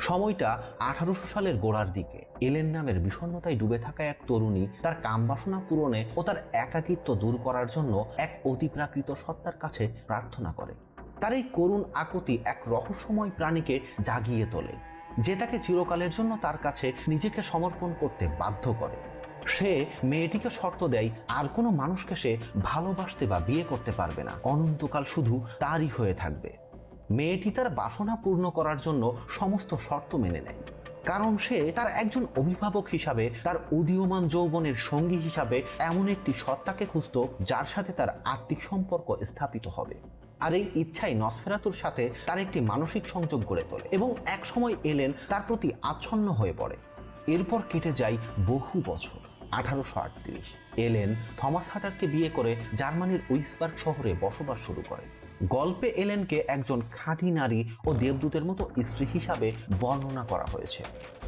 সময়টা আঠারোশো সালের গোড়ার দিকে। এলেন নামের বিষণ্ণতায় ডুবে থাকা এক তরুণী তার কামবাসনা পূরণে ও তার একাকিত্ব দূর করার জন্য এক অতিপ্রাকৃত সত্তার কাছে প্রার্থনা করে। তার এই করুণ আকুতি এক রহস্যময় প্রাণীকে জাগিয়ে তোলে, যে তাকে চিরকালের জন্য তার কাছে নিজেকে সমর্পণ করতে বাধ্য করে। সে মেয়েটিকে শর্ত দেয়, আর কোনো মানুষকে সে ভালোবাসতে বা বিয়ে করতে পারবে না। অনন্তকাল শুধু তারই হয়ে থাকবে। মেয়েটি তার বাসনা পূর্ণ করার জন্য সমস্ত শর্ত মেনে নেয়। কারণ সে তার একজন অভিভাবক হিসাবে, তার উদীয়মান যৌবনের সঙ্গী হিসাবে এমন একটি সত্তাকে খুঁজত যার সাথে তার আত্মিক সম্পর্ক স্থাপিত হবে। আর এই ইচ্ছাই নসফেরাতুর সাথে তার একটি মানসিক সংযোগ গড়ে তোলে এবং এক সময় এলেন তার প্রতি আচ্ছন্ন হয়ে পড়ে। এরপর কেটে যায় বহু বছর, আঠারোশো আটত্রিশ। এলেন থমাস হাটারকে বিয়ে করে জার্মানির উইসবার্গ শহরে বসবাস শুরু করে গল্পে এলেনকে একজন খাঁটি নারী ও দেবদূতের মতো স্ত্রী হিসাবে বর্ণনা করা হয়েছে।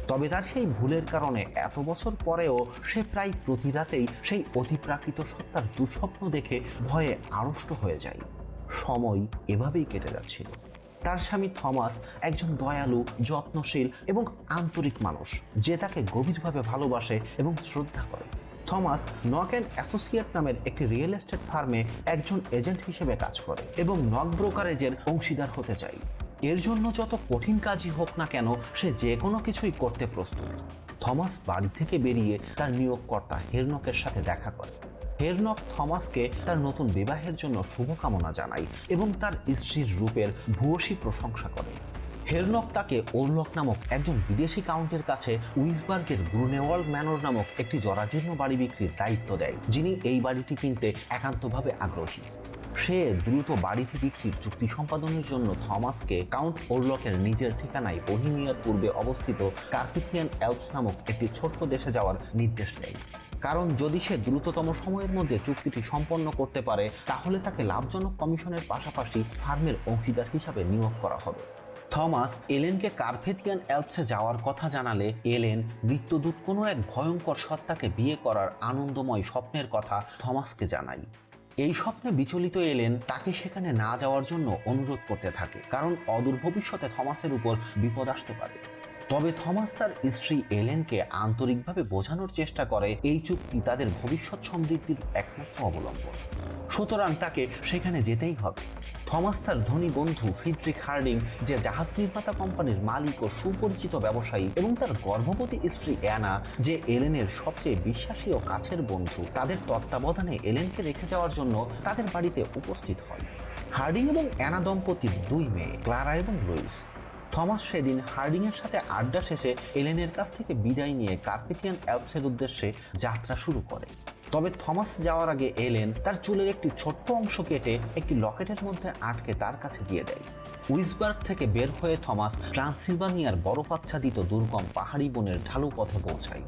তবে তার সেই ভুলের কারণে এত বছর পরেও সে প্রায় প্রতি রাতেই সেই অতিপ্রাকৃত সত্তার দুঃস্বপ্ন দেখে ভয়ে আড়ষ্ট হয়ে যায়। সময় এভাবেই কেটে যাচ্ছিল। তার স্বামী থমাস একজন দয়ালু, যত্নশীল এবং আন্তরিক মানুষ, যে তাকে গভীরভাবে ভালোবাসে এবং শ্রদ্ধা করে। থমাস নক অ্যান্ড অ্যাসোসিয়েট নামের একটি রিয়েল এস্টেট ফার্মে একজন এজেন্ট হিসেবে কাজ করে এবং নক ব্রোকারেজের অংশীদার হতে চাই। এর জন্য যত কঠিন কাজই হোক না কেন, সে যে কোনো কিছুই করতে প্রস্তুত। থমাস বাড়ি থেকে বেরিয়ে তার নিয়োগকর্তা হেরনকের সাথে দেখা করে। হেরনক থমাসকে তার নতুন বিবাহের জন্য শুভকামনা জানায় এবং তার স্ত্রীর রূপের ভূয়সী প্রশংসা করে। হেরনক তাকে ওরলক নামক একজন বিদেশি কাউন্টের কাছে উইসবার্গের গ্রুনেওয়াল ম্যানর নামক একটি জরাজীর্ণ বাড়ি বিক্রির দায়িত্ব দেয়, যিনি এই বাড়িটি কিনতে একান্তভাবে আগ্রহী। সে দ্রুত বাড়িটি বিক্রির চুক্তি সম্পাদনের জন্য থমাসকে কাউন্ট ওরলকের নিজের ঠিকানায় বহিমিয়ার পূর্বে অবস্থিত কার্পিথিয়ান অ্যালপস নামক একটি ছোট্ট দেশে যাওয়ার নির্দেশ দেয়। কারণ যদি সে দ্রুততম সময়ের মধ্যে চুক্তিটি সম্পন্ন করতে পারে, তাহলে তাকে লাভজনক কমিশনের পাশাপাশি ফার্মের অংশীদার হিসাবে নিয়োগ করা হবে। থমাস এলেনকে কার্পেথিয়ান অ্যালপসে যাওয়ার কথা জানালে এলেন মৃত্যুদূত কোনো এক ভয়ঙ্কর সত্তাকে বিয়ে করার আনন্দময় স্বপ্নের কথা থমাসকে জানাই এই স্বপ্নে বিচলিত এলেন তাকে সেখানে না যাওয়ার জন্য অনুরোধ করতে থাকে, কারণ অদূর ভবিষ্যতে থমাসের উপর বিপদ আসতে পারে। তবে থমাস তার স্ত্রী এলেনকে আন্তরিকভাবে বোঝানোর চেষ্টা করে এই চুক্তি তাদের ভবিষ্যৎ সমৃদ্ধির একমাত্র অবলম্বন। সুতরাং তাকে সেখানে যেতেই হবে। থমাস তার ধনী বন্ধু ফিডরিক হার্ডিং, যে জাহাজ নির্মাতা কোম্পানির মালিক ও সুপরিচিত ব্যবসায়ী এবং তার গর্ভবতী স্ত্রী অ্যানা, যে এলেনের সবচেয়ে বিশ্বাসী ও কাছের বন্ধু, তাদের তত্ত্বাবধানে এলেনকে রেখে যাওয়ার জন্য তাদের বাড়িতে উপস্থিত হয়। হার্ডিং এবং অ্যানা দম্পতির দুই মেয়ে, ক্লারা এবং লুইস। থমাস সেদিন হার্ডিংয়ের সাথে আড্ডা শেষে এলেনের কাছ থেকে বিদায় নিয়ে কার্পেথিয়ান অ্যালপসের উদ্দেশ্যে যাত্রা শুরু করে। তবে থমাস যাওয়ার আগে এলেন তার চুলের একটি ছোট্ট অংশ কেটে একটি লকেটের মধ্যে আটকে তার কাছে দিয়ে দেয়। উইসবার্গ থেকে বের হয়ে থমাস ট্রান্সিলভানিয়ার বরফাচ্ছাদিত দুর্গম পাহাড়ি বনের ঢালু পথে পৌঁছায়।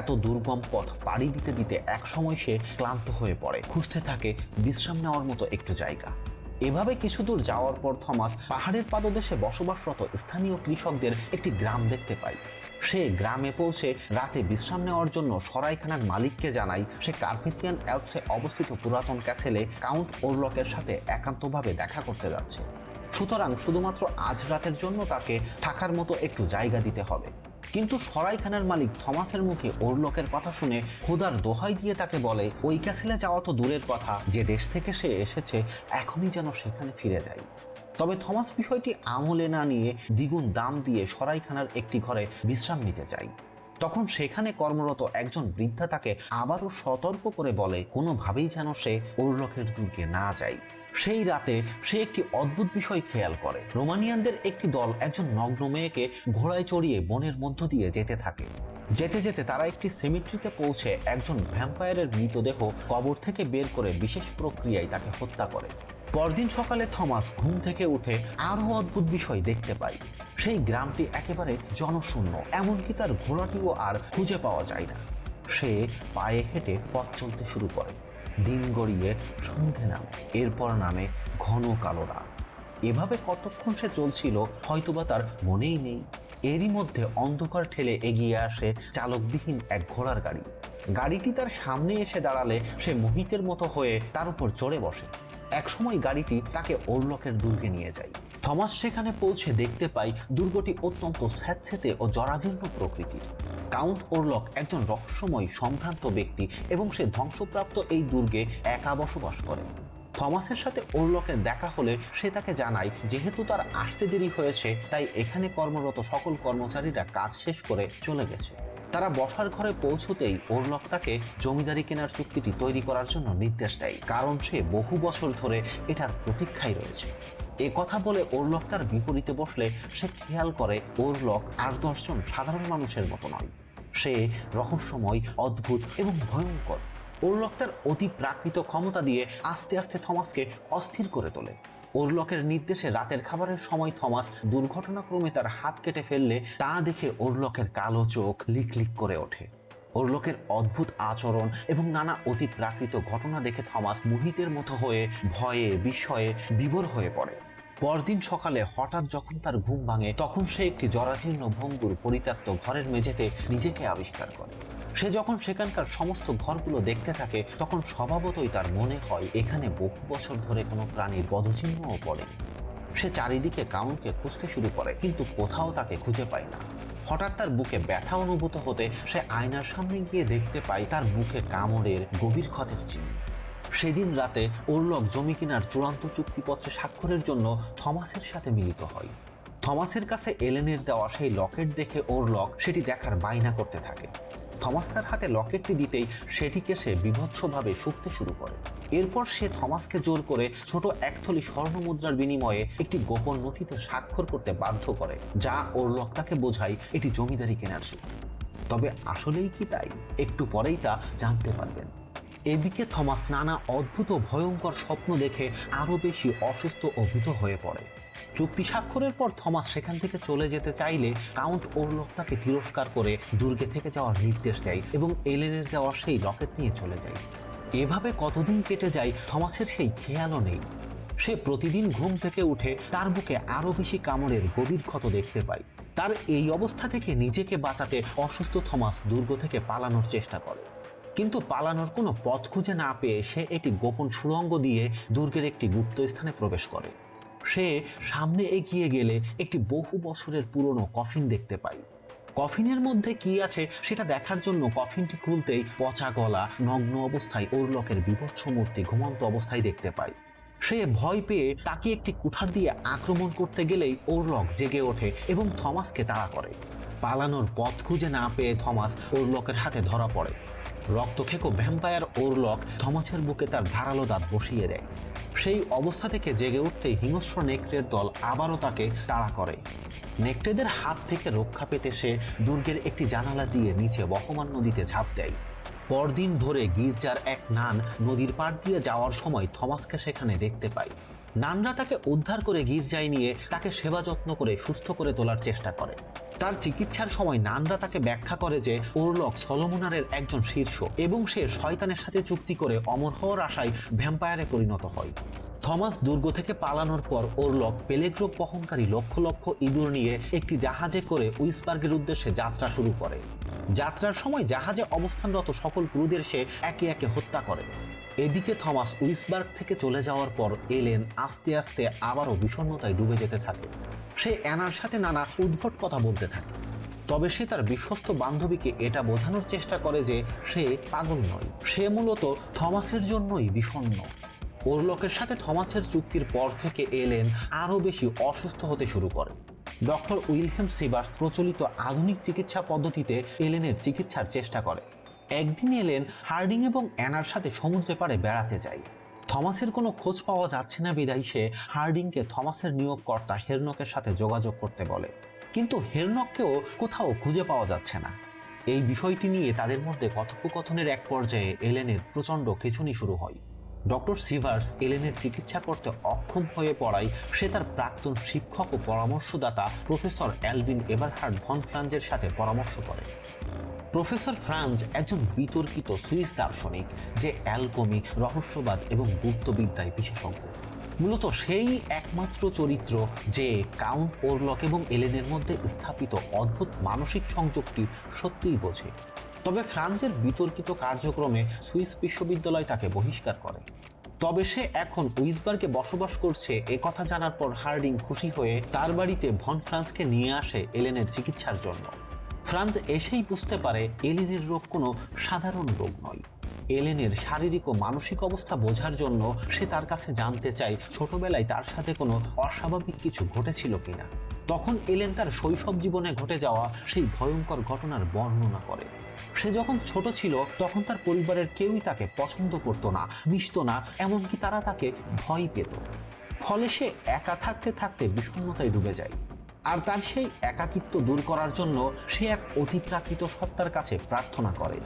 এত দুর্গম পথ পাড়ি দিতে দিতে একসময় সে ক্লান্ত হয়ে পড়ে। খুঁজতে থাকে বিশ্রাম নেওয়ার মতো একটু জায়গা। এভাবে কিছু দূর যাওয়ার পর থমাস পাহাড়ের পাদদেশে বসবাসরত স্থানীয় কৃষকদের একটি গ্রাম দেখতে পায় সে গ্রামে পৌঁছে রাতে বিশ্রাম নেওয়ার জন্য সরাইখানার মালিককে জানায় সে কার্পেথিয়ান অ্যালপসে অবস্থিত পুরাতন ক্যাসেলে কাউন্ট ওরলকের সাথে একান্তভাবে দেখা করতে যাচ্ছে। সুতরাং শুধুমাত্র আজ রাতের জন্য তাকে থাকার মতো একটু জায়গা দিতে হবে। কিন্তু সরাইখানার মালিক থমাসের মুখে ওরলকের কথা শুনে খোদার দোহাই দিয়ে তাকে বলে, ওই ক্যাসেলে যাওয়া তো দূরের কথা, যে দেশ থেকে সে এসেছে, এখনই যেন সেখানে ফিরে যায় তবে থমাস বিষয়টি আমলে না নিয়ে দ্বিগুণ দাম দিয়ে সরাইখানার একটি ঘরে বিশ্রাম নিতে চায় তখন সেখানে কর্মরত একজন বৃদ্ধা তাকে আবারও সতর্ক করে বলে, কোনোভাবেই যেন সে ওরলকের দুর্গে না যায় সেই রাতে সে একটি অদ্ভুত বিষয় খেয়াল করে। রোমানিয়ানদের একটি দল একজন নগ্ন মেয়েকে ঘোড়ায় চড়িয়ে বনের মধ্য দিয়ে যেতে থাকে। যেতে যেতে তারা একটি সেমিট্রিতে পৌঁছে একজন ভ্যাম্পায়ারের মৃতদেহ কবর থেকে বের করে বিশেষ প্রক্রিয়ায় তাকে হত্যা করে। পরদিন সকালে থমাস ঘুম থেকে উঠে আরও অদ্ভুত বিষয় দেখতে পায়। সেই গ্রামটি একেবারে জনশূন্য, এমনকি তার ঘোড়াটিও আর খুঁজে পাওয়া যায় না। সে পায়ে হেঁটে পথ চলতে শুরু করে। দিন গড়িয়ে সন্ধে নামে, এরপর নামে ঘন কালো রাত। এভাবে কতক্ষণ সে চলছিল, হয়তোবা তার মনেই নেই। এরই মধ্যে অন্ধকার ঠেলে এগিয়ে আসে চালকবিহীন এক ঘোড়ার গাড়ি। গাড়িটি তার সামনে এসে দাঁড়ালে সে মোহিতের মতো হয়ে তার উপর চড়ে বসে। একসময় গাড়িটি তাকে ওরলকের দুর্গে নিয়ে যায়। থমাস সেখানে পৌঁছে দেখতে পাই দুর্গটি অত্যন্ত স্যাঁতস্যাঁতে ও জরাজীর্ণ প্রকৃতির। কাউন্ট ওরলক একজন রহস্যময় সম্ভ্রান্ত ব্যক্তি এবং সে ধ্বংসপ্রাপ্ত এই দুর্গে একা বসবাস করে। থমাসের সাথে ওরলকের দেখা হলে সে তাকে জানায়, যেহেতু তার আসতে দেরি হয়েছে, তাই এখানে কর্মরত সকল কর্মচারীরা কাজ শেষ করে চলে গেছে। তারা বসার ঘরে পৌঁছতেই ওরলক তাকে জমিদারি কেনার চুক্তিটি তৈরি করার জন্য নির্দেশ দেয়, কারণ সে বহু বছর ধরে এটার প্রতীক্ষায় রয়েছে। এ কথা বলে ওরলক তার বিপরীতে বসলে সে খেয়াল করে ওরলক আর দশজন সাধারণ মানুষের মতো নয়। সে রহস্যময়, অদ্ভুত এবং ভয়ঙ্কর। ওরলক তার অতি প্রাকৃত ক্ষমতা দিয়ে আস্তে আস্তে থমাসকে অস্থির করে তোলে। ওরলকের নির্দেশে রাতের খাবারের সময় থমাস দুর্ঘটনাক্রমে তার হাত কেটে ফেললে তা দেখে ওরলকের কালো চোখ লিক লিক করে ওঠে। ওরলকের অদ্ভুত আচরণ এবং নানা অতি প্রাকৃত ঘটনা দেখে থমাস মোহিতের মতো হয়ে ভয়ে বিস্ময়ে বিভোর হয়ে পড়ে। পরদিন সকালে হঠাৎ যখন তার ঘুম ভাঙে, তখন সে একটি জরাজীর্ণ ভঙ্গুর পরিত্যক্ত ঘরের মেঝেতে নিজেকে আবিষ্কার করে। সে যখন সেখানকার সমস্ত ঘরগুলো দেখতে থাকে, তখন স্বভাবতই তার মনে হয় এখানে বহু বছর ধরে কোনো প্রাণীর পদচিহ্নও পড়ে। সে চারিদিকে কাউন্টকে খুঁজতে শুরু করে, কিন্তু কোথাও তাকে খুঁজে পায় না। হঠাৎ তার বুকে ব্যথা অনুভূত হতে সে আয়নার সামনে গিয়ে দেখতে পায় তার বুকে কামড়ের গভীর ক্ষতের চিহ্ন। সেদিন রাতে ওরলক জমি কেনার চূড়ান্ত চুক্তিপত্রে স্বাক্ষরের জন্য থমাসের সাথে মিলিত হয়। থমাসের কাছে এলেনের দেওয়া সেই লকেট দেখে ওরলক সেটি দেখার বায়না করতে থাকে। থমাস তার হাতে লকেটটি দিতেই সেটিকে সে বিভৎসভাবে শুকতে শুরু করে। এরপর সে থমাসকে জোর করে ছোট একথলি স্বর্ণ মুদ্রার বিনিময়ে একটি গোপন নথিতে স্বাক্ষর করতে বাধ্য করে, যা ওরলক তাকে বোঝায় এটি জমিদারি কেনার চুক্তি। তবে আসলেই কি তাই? একটু পরেই তা জানতে পারবেন। এদিকে থমাস নানা অদ্ভুত ভয়ঙ্কর স্বপ্ন দেখে আরও বেশি অসুস্থ ও ভীত হয়ে পড়ে। চুক্তি স্বাক্ষরের পর থমাস সেখান থেকে চলে যেতে চাইলে কাউন্ট ওরলক তাকে তিরস্কার করে দুর্গে থেকে যাওয়ার নির্দেশ দেয় এবং এলেনের দেওয়া সেই রকেট নিয়ে চলে যায়। এভাবে কতদিন কেটে যায় থমাসের সেই খেয়ালও নেই। সে প্রতিদিন ঘুম থেকে উঠে তার বুকে আরও বেশি কামড়ের গভীর ক্ষত দেখতে পায়। তার এই অবস্থা থেকে নিজেকে বাঁচাতে অসুস্থ থমাস দুর্গ থেকে পালানোর চেষ্টা করে। কিন্তু পালানোর কোনো পথ খুঁজে না পেয়ে সে একটি গোপন সুড়ঙ্গ দিয়ে দুর্গের একটি গুপ্ত স্থানে প্রবেশ করে। সে সামনে এগিয়ে গেলে একটি বহু বছরের পুরনো কফিন দেখতে পায় কফিনের মধ্যে কি আছে সেটা দেখার জন্য কফিনটি খুলতেই পচা গলা, নগ্ন অবস্থায় ওরলকের বিভৎস মূর্তি ঘুমন্ত অবস্থায় দেখতে পায় সে ভয় পেয়ে তাকে একটি কুঠার দিয়ে আক্রমণ করতে গেলেই ওরলক জেগে ওঠে এবং থমাসকে তাড়া করে। পালানোর পথ খুঁজে না পেয়ে থমাস ওরলকের হাতে ধরা পড়ে। রক্তখেকো ভ্যাম্পায়ার ওরলক থমাসের বুকে তার ধারালো দাঁত বসিয়ে দেয়। সেই অবস্থা থেকে জেগে উঠতে হিংস্র নেকড়ের দল আবারও তাকে তাড়া করে। নেকড়েদের হাত থেকে রক্ষা পেতে সে দুর্গের একটি জানালা দিয়ে নিচে বহমান নদীতে ঝাঁপ দেয়। পরদিন ভোরে গির্জার এক নান নদীর পাড় দিয়ে যাওয়ার সময় থমাসকে সেখানে দেখতে পায়। নানরা তাকে উদ্ধার করে গির্জায় নিয়ে তাকে সেবা যত্ন করে সুস্থ করে তোলার চেষ্টা করে। তার চিকিৎসার সময় নানরা তাকে ব্যাখ্যা করে যে ওরলক সলোমোনারের একজন শীর্ষ এবং সে শয়তানের সাথে চুক্তি করে অমর হওয়ার আশায় ভ্যাম্পায়ারে পরিণত হয়। থমাস দুর্গ থেকে পালানোর পর ওরলক পেলেগ্রো বহনকারী লক্ষ লক্ষ ইঁদুর নিয়ে একটি জাহাজে করে উইসবার্গের উদ্দেশ্যে যাত্রা শুরু করে। যাত্রার সময় জাহাজে অবস্থানরত সকল ক্রুদের সে একে একে হত্যা করে। এদিকে থমাস উইসবার্গ থেকে চলে যাওয়ার পর এলেন আস্তে আস্তে আবারও বিষণ্ণতায় ডুবে যেতে থাকে। সে অ্যানার সাথে নানা উদ্ভট কথা বলতে থাকে। তবে সে তার বিশ্বস্ত বান্ধবীকে এটা বোঝানোর চেষ্টা করে যে সে পাগল নয়। সে মূলত থমাসের জন্যই বিষণ্ণ। ওরলকের সাথে থমাসের চুক্তির পর থেকে এলেন আরও বেশি অসুস্থ হতে শুরু করে। ডক্টর উইলহেম সিবার্স প্রচলিত আধুনিক চিকিৎসা পদ্ধতিতে এলেনের চিকিৎসার চেষ্টা করে। একদিন এলেন হার্ডিং এবং অ্যানার সাথে সমুদ্রে পাড়ে বেড়াতে যাই। থমাসের কোনো খোঁজ পাওয়া যাচ্ছে না বিদায়, সে হার্ডিংকে থমাসের নিয়োগকর্তা হেরনকের সাথে যোগাযোগ করতে বলে। কিন্তু হেরনককেও কোথাও খুঁজে পাওয়া যাচ্ছে না। এই বিষয়টি নিয়ে তাদের মধ্যে কথোপকথনের এক পর্যায়ে এলেনের প্রচণ্ড খেচুনি শুরু হয়। ডক্টর সিভার্স এলেনের চিকিৎসা করতে অক্ষম হয়ে পড়ায় সে তার প্রাক্তন শিক্ষক ও পরামর্শদাতা প্রফেসর অ্যালবিন এভারহার্ড ভন ফ্রাঞ্জের সাথে পরামর্শ করে। প্রফেসর ফ্রাঞ্জ একজন বিতর্কিত সুইস দার্শনিক যে অ্যালকমি, রহস্যবাদ এবং গুপ্তবিদ্যায় বিশেষজ্ঞ। মূলত সেই একমাত্র চরিত্র যে কাউন্ট ওরলক এবং এলেনের মধ্যে স্থাপিত অদ্ভুত মানসিক সংযোগটি সত্যিই বোঝে। তবে ফ্রান্সের বিতর্কিত কার্যক্রমে সুইস বিশ্ববিদ্যালয় তাকে বহিষ্কার করে। তবে সে এখন উইসবার্গে বসবাস করছে এ কথা জানার পর হার্ডিং খুশি হয়ে তার বাড়িতে ভন ফ্রান্সকে নিয়ে আসে এলেনের চিকিৎসার জন্য। ফ্রান্স এসেই বুঝতে পারে এলেনের রোগ কোনো সাধারণ রোগ নয়। এলেনের শারীরিক ও মানসিক অবস্থা বোঝার জন্য সে তার কাছে জানতে চায় ছোটবেলায় তার সাথে কোনো অস্বাভাবিক কিছু ঘটেছিল কিনা। তখন এলেন তার শৈশব জীবনে ঘটে যাওয়া সেই ভয়ঙ্কর ঘটনার বর্ণনা করে। সে যখন ছোট ছিল, তখন তার পরিবারের কেউই তাকে পছন্দ করত না, মিশত না, এমনকি তারা তাকে ভয় পেত। ফলে সে একা থাকতে থাকতে বিষণ্ণতায় ডুবে যায়। আর তার সেই একাকিত্ব দূর করার জন্য সে এক অতিপ্রাকৃত সত্তার কাছে প্রার্থনা করে।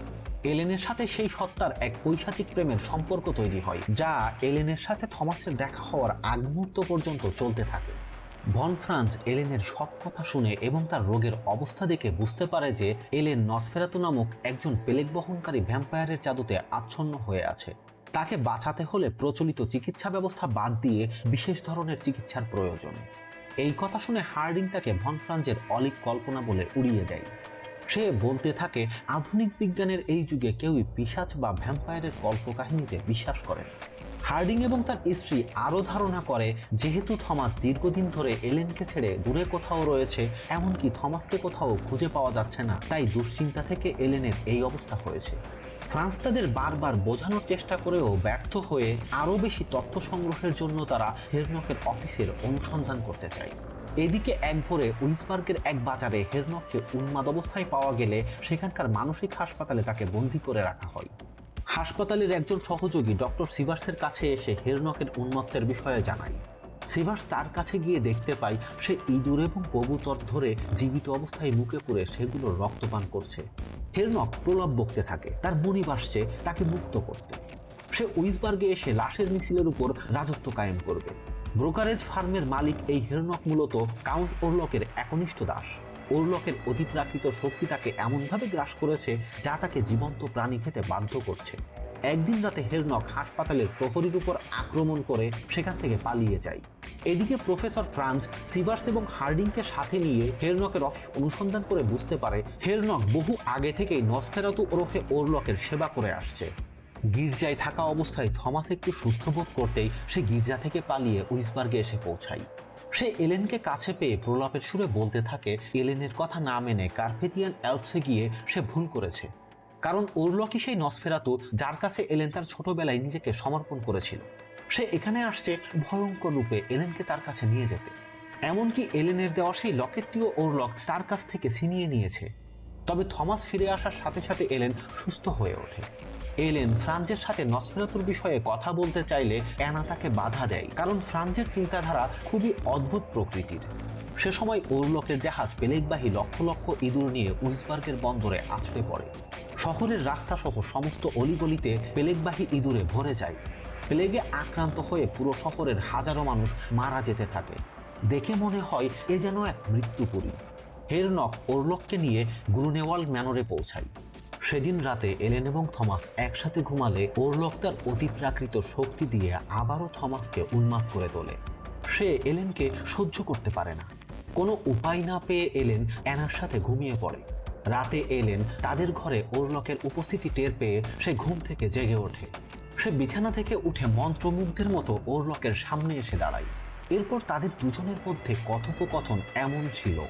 এলেনের সাথে সেই সত্তার এক পৈশাচিক প্রেমের সম্পর্ক তৈরি হয়, যা এলেনের সাথে থমাসের দেখা হওয়ার আগ মুহূর্ত পর্যন্ত চলতে থাকে। ভন ফ্রান্স এলেনের সব কথা শুনে এবং তার রোগের অবস্থা দেখে বুঝতে পারে যে এলেন নসফেরাতু নামক একজন পেলেক বহনকারী ভ্যাম্পায়ারের জাদুতে আচ্ছন্ন হয়ে আছে। তাকে বাঁচাতে হলে প্রচলিত চিকিৎসা ব্যবস্থা বাদ দিয়ে বিশেষ ধরনের চিকিৎসার প্রয়োজন। এই কথা শুনে হার্ডিং তাকে ভন ফ্রান্সের অলিক কল্পনা বলে উড়িয়ে দেয়। সে বলতে থাকে, আধুনিক বিজ্ঞানের এই যুগে কেউই পিসাচ বা ভ্যাম্পায়ারের কল্পকাহিনীতে বিশ্বাস করে না। হার্ডিং এবং তার স্ত্রী আরও ধারণা করে, যেহেতু থমাস দীর্ঘদিন ধরে এলেনকে ছেড়ে দূরে কোথাও রয়েছে, এমনকি থমাসকে কোথাও খুঁজে পাওয়া যাচ্ছে না, তাই দুশ্চিন্তা থেকে এলেনের এই অবস্থা হয়েছে। ফ্রান্স তাদের বারবার বোঝানোর চেষ্টা করেও ব্যর্থ হয়ে আরও বেশি তথ্য সংগ্রহের জন্য তারা হেরনকের অফিসের অনুসন্ধান করতে চায়। এদিকে এক ভোরে উইসবার্গের এক বাজারে হেরনককে উন্মাদ অবস্থায় পাওয়া গেলে সেখানকার মানসিক হাসপাতালে তাকে বন্দি করে রাখা হয়। হাসপাতালের একজন সহযোগী ডক্টর সিভার্সের কাছে এসে হেরনকের উন্মত্তের বিষয়ে জানায়। সিভার্স তার কাছে গিয়ে দেখতে পায়, সে ইঁদুর এবং কবুতর ধরে জীবিত অবস্থায় মুখে পুরে সেগুলো রক্তপান করছে। হেরনক প্রলাপ বকতে থাকে, তার মনি বাসছে তাকে মুক্ত করতে। সে উইসবার্গে এসে লাশের মিছিলের উপর রাজত্ব কায়েম করবে। ব্রোকারেজ ফার্মের মালিক এই হেরনক মূলত কাউন্ট ওরলকের একনিষ্ঠ দাস। ওরলকের অতিপ্রাকৃত শক্তি তাকে এমনভাবে গ্রাস করেছে যা তাকে জীবন্ত প্রাণী খেতে বাধ্য করছে। একদিন রাতে হেরনক হাসপাতালের প্রহরীর উপর আক্রমণ করে সেখান থেকে পালিয়ে যায়। এদিকে প্রফেসর ফ্রান্স সিভার্স এবং হার্ডিংকে সাথে নিয়ে হেরনকের অফিস অনুসন্ধান করে বুঝতে পারে হেরনক বহু আগে থেকেই নসফেরাতু ওরফে ওরলকের সেবা করে আসছে। গির্জায় থাকা অবস্থায় থমাস একটু সুস্থ বোধ করতেই সে গির্জা থেকে পালিয়ে উইসবার্গে এসে পৌঁছায়। সে এলেনকে কাছে পেয়ে প্রলাপের সুরে বলতে থাকে, এলেনের কথা না মেনে কার্পেথিয়ান অ্যালপসে গিয়ে সে ভুল করেছে। কারণ ওরলকই সেই নসফেরাতু, যার কাছে এলেন তার ছোটবেলায় নিজেকে সমর্পণ করেছিল। সে এখানে আসছে ভয়ঙ্কর রূপে এলেনকে তার কাছে নিয়ে যেতে। এমনকি এলেনের দেওয়া সেই লকেটটিও ওরলক তার কাছ থেকে ছিনিয়ে নিয়েছে। তবে থমাস ফিরে আসার সাথে সাথে এলেন সুস্থ হয়ে ওঠে। এলেন ফ্রান্সের সাথে নসফেরাতুর বিষয়ে কথা বলতে চাইলে অ্যানা তাকে বাধা দেয়, কারণ ফ্রান্সের চিন্তাধারা খুবই অদ্ভুত প্রকৃতির। সে সময় ওরলকের জাহাজ পেলেকবাহী লক্ষ লক্ষ ইঁদুর নিয়ে উইসবার্গের বন্দরে আশ্রয় পড়ে। শহরের রাস্তা সহ সমস্ত অলিগলিতে পেলেকবাহী ইঁদুরে ভরে যায়। প্লেগে আক্রান্ত হয়ে পুরো শহরের হাজারো মানুষ মারা যেতে থাকে। দেখে মনে হয় এ যেন এক মৃত্যুপুরী। হেরনক ওরলককে নিয়ে গ্রুনেওয়াল ম্যানরে পৌঁছায়। সেদিন রাতে এলেন এবং থমাস একসাথে ঘুমালে ওরলক তার অতিপ্রাকৃত শক্তি দিয়ে আবারও থমাসকে উন্মাদ করে তোলে। সে এলেনকে সহ্য করতে পারে না। কোনো উপায় না পেয়ে এলেন অ্যানার সাথে ঘুমিয়ে পড়ে। রাতে এলেন তাদের ঘরে ওরলকের উপস্থিতি টের পেয়ে সে ঘুম থেকে জেগে ওঠে। সে বিছানা থেকে উঠে মন্ত্রমুগ্ধের মতো ওরলকের সামনে এসে দাঁড়ায়। এরপর তাদের দুজনের মধ্যে কথোপকথন এমন ছিল।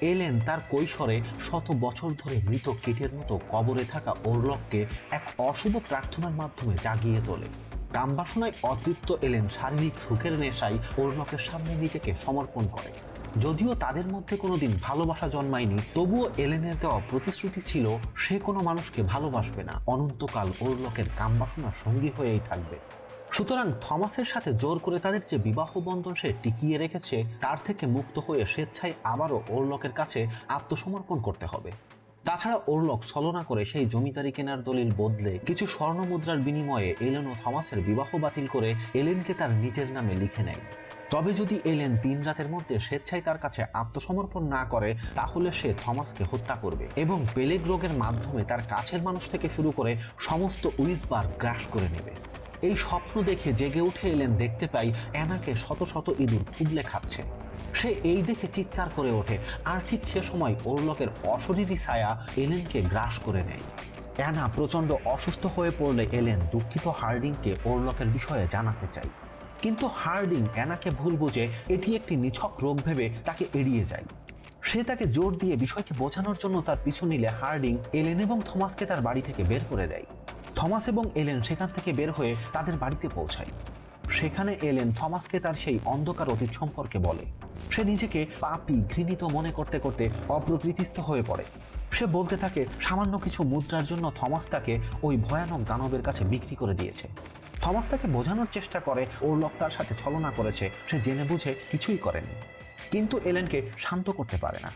এলেন তার কৈশোরে শত বছর ধরে মৃত কীটের মতো কবরে থাকা ওরলককে এক অশুভ প্রার্থনার মাধ্যমে জাগিয়ে তোলে। কামবাসনায় অতৃপ্ত এলেন শারীরিক সুখের নেশায় ওরলকের সামনে নিজেকে সমর্পণ করে। যদিও তাদের মধ্যে কোনোদিন ভালোবাসা জন্মায়নি, তবুও এলেনের দেওয়া প্রতিশ্রুতি ছিল, সে কোনো মানুষকে ভালোবাসবে না। অনন্তকাল ওরলকের কামবাসনার সঙ্গী হয়েই থাকবে। সুতরাং থমাসের সাথে জোর করে তাদের যে বিবাহ বন্ধন সে টিকিয়ে রেখেছে, তার থেকে মুক্ত হয়ে স্বেচ্ছায় আবারও ওরলকের কাছে আত্মসমর্পণ করতে হবে। তাছাড়া ওরলক ছলনা করে সেই জমিদারি কেনার দলিল বদলে কিছু স্বর্ণ মুদ্রার বিনিময়ে এলেন ও থমাসের বিবাহ বাতিল করে এলেনকে তার নিজের নামে লিখে নেয়। তবে যদি এলেন তিন রাতের মধ্যে স্বেচ্ছায় তার কাছে আত্মসমর্পণ না করে, তাহলে সে থমাসকে হত্যা করবে এবং পেলেগ রোগের মাধ্যমে তার কাছের মানুষ থেকে শুরু করে সমস্ত উইসবার গ্রাস করে নেবে। এই স্বপ্ন দেখে জেগে উঠে এলেন দেখতে পাই অ্যানাকে শত শত ইঁদুর খুবলে খাচ্ছে। সে এই দেখে চিৎকার করে ওঠে, আর ঠিক সে সময় ওরলকের অশরীরী ছায়া এলেনকে গ্রাস করে নেয়। অ্যানা প্রচণ্ড অসুস্থ হয়ে পড়লে এলেন দুঃখিত হার্ডিংকে ওরলকের বিষয়ে জানাতে চাই কিন্তু হার্ডিং অ্যানাকে ভুল বুঝে এটি একটি নিছক রোগ ভেবে তাকে এড়িয়ে যায়। সে তাকে জোর দিয়ে বিষয়কে বোঝানোর জন্য তার পিছু নিলে হার্ডিং, এলেন এবং থমাসকে তার বাড়ি থেকে বের করে দেয়। থমাস এবং এলেন সেখান থেকে বের হয়ে তাদের বাড়িতে পৌঁছায়। সেখানে এলেন থমাসকে তার সেই অন্ধকার অতীত সম্পর্কে বলে। সে নিজেকে পাপি, ঘৃণিত মনে করতে করতে অপ্রকৃতিস্থ হয়ে পড়ে। সে বলতে থাকে, সামান্য কিছু মুদ্রার জন্য থমাস তাকে ওই ভয়ানক দানবের কাছে বিক্রি করে দিয়েছে। থমাস তাকে বোঝানোর চেষ্টা করে ওর লোক তার সাথে ছলনা করেছে, সে জেনে বুঝে কিছুই করেনি। কিন্তু এলেনকে শান্ত করতে পারে না।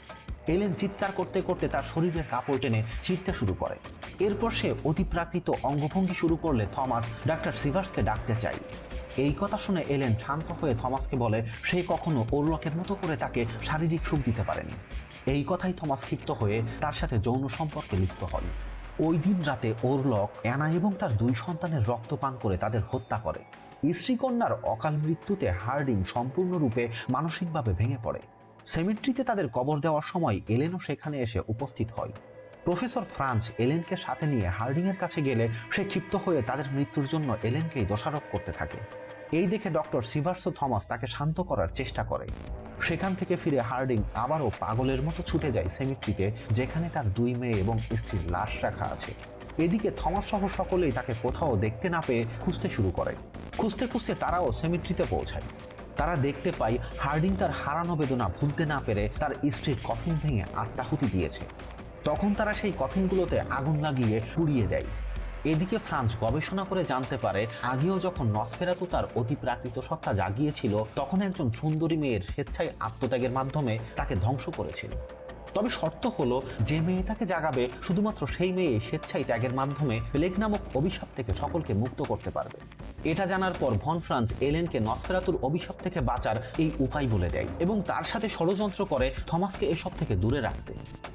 এলেন চিৎকার করতে করতে তার শরীরের কাপড় টেনে ছিঁড়তে শুরু করে। এরপর সে অতিপ্রাকৃত অঙ্গভঙ্গি শুরু করলে থমাস ডাক্তার সিভার্সকে ডাকতে চায়। এই কথা শুনে এলেন শান্ত হয়ে থমাসকে বলে, সে কখনো ওরলকের মতো করে তাকে শারীরিক সুখ দিতে পারেনি। এই কথাই থমাস ক্ষিপ্ত হয়ে তার সাথে যৌন সম্পর্কে লিপ্ত হন। ওই দিন রাতে ওরলক অ্যানা এবং তার দুই সন্তানের রক্ত পান করে তাদের হত্যা করে। স্ত্রীকন্যার অকাল মৃত্যুতে হার্ডিং সম্পূর্ণরূপে মানসিকভাবে ভেঙে পড়ে। সেমিট্রিতে তাদের কবর দেওয়ার সময় এলেনও সেখানে এসে উপস্থিত হয়। প্রফেসর ফ্রান্স এলেনকে সাথে নিয়ে হার্ডিংয়ের কাছে গেলে সে ক্ষিপ্ত হয়ে তাদের মৃত্যুর জন্য এলেনকেই দোষারোপ করতে থাকে। এই দেখে ডক্টর সিভার্সো থমাস তাকে শান্ত করার চেষ্টা করে। সেখান থেকে ফিরে হার্ডিং আবারও পাগলের মতো ছুটে যায় সেমিট্রিতে, যেখানে তার দুই মেয়ে এবং স্ত্রীর লাশ রাখা আছে। এদিকে থমাস সহ সকলেই তাকে কোথাও দেখতে না পেয়ে খুঁজতে শুরু করে। খুঁজতে খুঁজতে তারাও সেমিট্রিতে পৌঁছায়। তারা দেখতে পাই হার্ডিং তার হারানো বেদনা ভুলতে না পেরে তার স্ত্রীর কফিন ভেঙে আত্মাহুতি দিয়েছে। তখন তারা সেই কফিনগুলোতে আগুন লাগিয়ে পুড়িয়ে দেয়। এদিকে ফ্রান্স গবেষণা করে জানতে পারে, আগেও যখন নসফেরাতু তার অতিপ্রাকৃত সত্তা জাগিয়েছিল, তখন একজন সুন্দরী মেয়ের স্বেচ্ছায় আত্মত্যাগের মাধ্যমে তাকে ধ্বংস করেছিল। তবে শর্ত হলো, যে মেয়ে তাকে জাগাবে, শুধুমাত্র সেই মেয়ে স্বেচ্ছায় ত্যাগের মাধ্যমে প্লেগ নামক অভিশাপ থেকে সকলকে মুক্ত করতে পারবে। এটা জানার পর ভন ফ্রান্স এলেনকে নসফেরাতুর অভিশাপ থেকে বাঁচার এই উপায় বলে দেয় এবং তার সাথে ষড়যন্ত্র করে থমাসকে এসব থেকে দূরে রাখতে।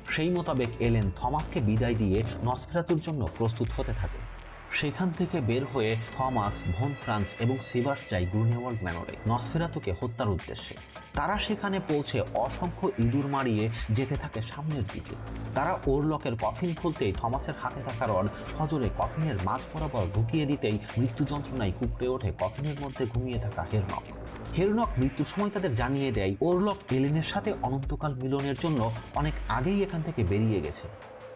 সেই মোতাবেক এলেন থমাসকে বিদায় দিয়ে নসফেরাতুর জন্য প্রস্তুত হতে থাকে। সেখান থেকে বের হয়ে থমাস, ভন ফ্রান্স এবং সিভার্স যায় গ্রুনেওয়ার্ল্ড ম্যানরে নসফেরাতুকে হত্যার উদ্দেশ্যে। তারা সেখানে পৌঁছে অসংখ্য ইঁদুর মারিয়ে যেতে থাকে সামনের দিকে। তারা ওরলকের কফিন খুলতেই থমাসের হাতে থাকা রড সজোরে কফিনের মাঝ বরাবর ঢুকিয়ে দিতেই মৃত্যু যন্ত্রণায় কুকড়ে ওঠে কফিনের মধ্যে ঘুমিয়ে থাকা হেরনক। হেরনক মৃত্যুর সময় তাদের জানিয়ে দেয়, ওরলক এলেনের সাথে অনন্তকাল মিলনের জন্য অনেক আগেই এখান থেকে বেরিয়ে গেছে।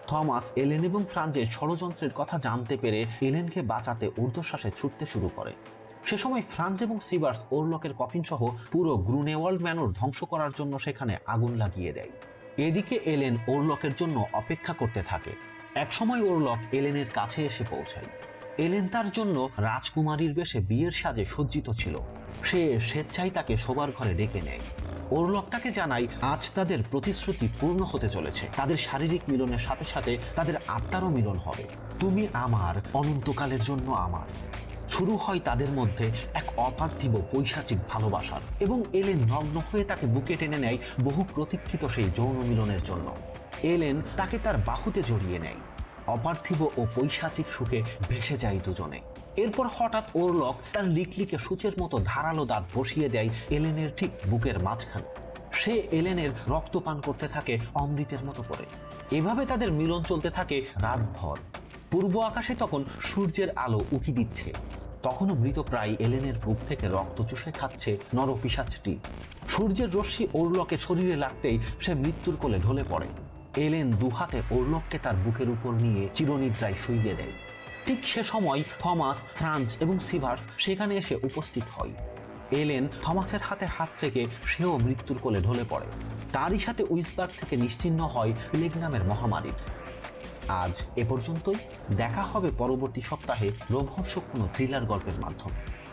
থমাস, এলেন এবং ফ্রান্সের ষড়যন্ত্রের কথা জানতে পেরে এলেনকে বাঁচাতে ঊর্ধ্বশ্বাসে ছুটতে শুরু করে। সে সময় ফ্রান্স এবং সিভার্স, ওরলকের কফিন সহ পুরো গ্রুনেওয়ার্ল্ড ম্যানর ধ্বংস করার জন্য সেখানে আগুন লাগিয়ে দেয়। এদিকে এলেন ওরলকের জন্য অপেক্ষা করতে থাকে। একসময় ওরলক এলেনের কাছে এসে পৌঁছায়। এলেন তার জন্য রাজকুমারীর বেশে বিয়ের সাজে সজ্জিত ছিল। সে স্বেচ্ছায় তাকে শোবার ঘরে ডেকে নেয়। ওরলক জানাই আজ তাদের প্রতিশ্রুতি পূর্ণ হতে চলেছে। তাদের শারীরিক মিলনের সাথে সাথে তাদের আত্মারও মিলন হবে। তুমি আমার, অনন্তকালের জন্য আমার। শুরু হয় তাদের মধ্যে এক অপার্থিব পৈশাচিক ভালোবাসার এবং এলেন নগ্ন হয়ে তাকে বুকে টেনে নেয় বহু প্রতীক্ষিত সেই যৌন মিলনের জন্য। এলেন তাকে তার বাহুতে জড়িয়ে নেয়। অপার্থিব ও পৈশাচিক সুখে ভেসে যায় দুজনে। এরপর হঠাৎ ওরলক তার লিকলিকে সূচের মতো ধারালো দাঁত বসিয়ে দেয় এলেনের ঠিক বুকের মাঝখানে। সে এলেনের রক্ত পান করতে থাকে অমৃতের মতো করে। এভাবে তাদের মিলন চলতে থাকে রাতভর। পূর্ব আকাশে তখন সূর্যের আলো উকি দিচ্ছে। তখনও মৃতপ্রায় এলেনের বুক থেকে রক্ত চুষে খাচ্ছে নরপিসাচটি সূর্যের রশ্মি ওরলকের শরীরে লাগতেই সে মৃত্যুর কোলে ঢলে পড়ে। এলেন দুহাতে ওরলককে তার বুকের উপর নিয়ে চিরনিদ্রায় শুইয়ে দেয়। ঠিক সে সময় থমাস ফ্রান্স এবং সিভার্স সেখানে এসে উপস্থিত হয়। এলেন থমাসের হাতে হাত রেখে সেও মৃত্যুর কোলে ঢলে পড়ে। তারই সাথে উইসবার্গ থেকে নিশ্চিহ্ন হয় প্লেগ নামের মহামারীর। আজ এ পর্যন্তই। দেখা হবে পরবর্তী সপ্তাহে রোমহর্ষক কোনো থ্রিলার গল্পের মাধ্যমে।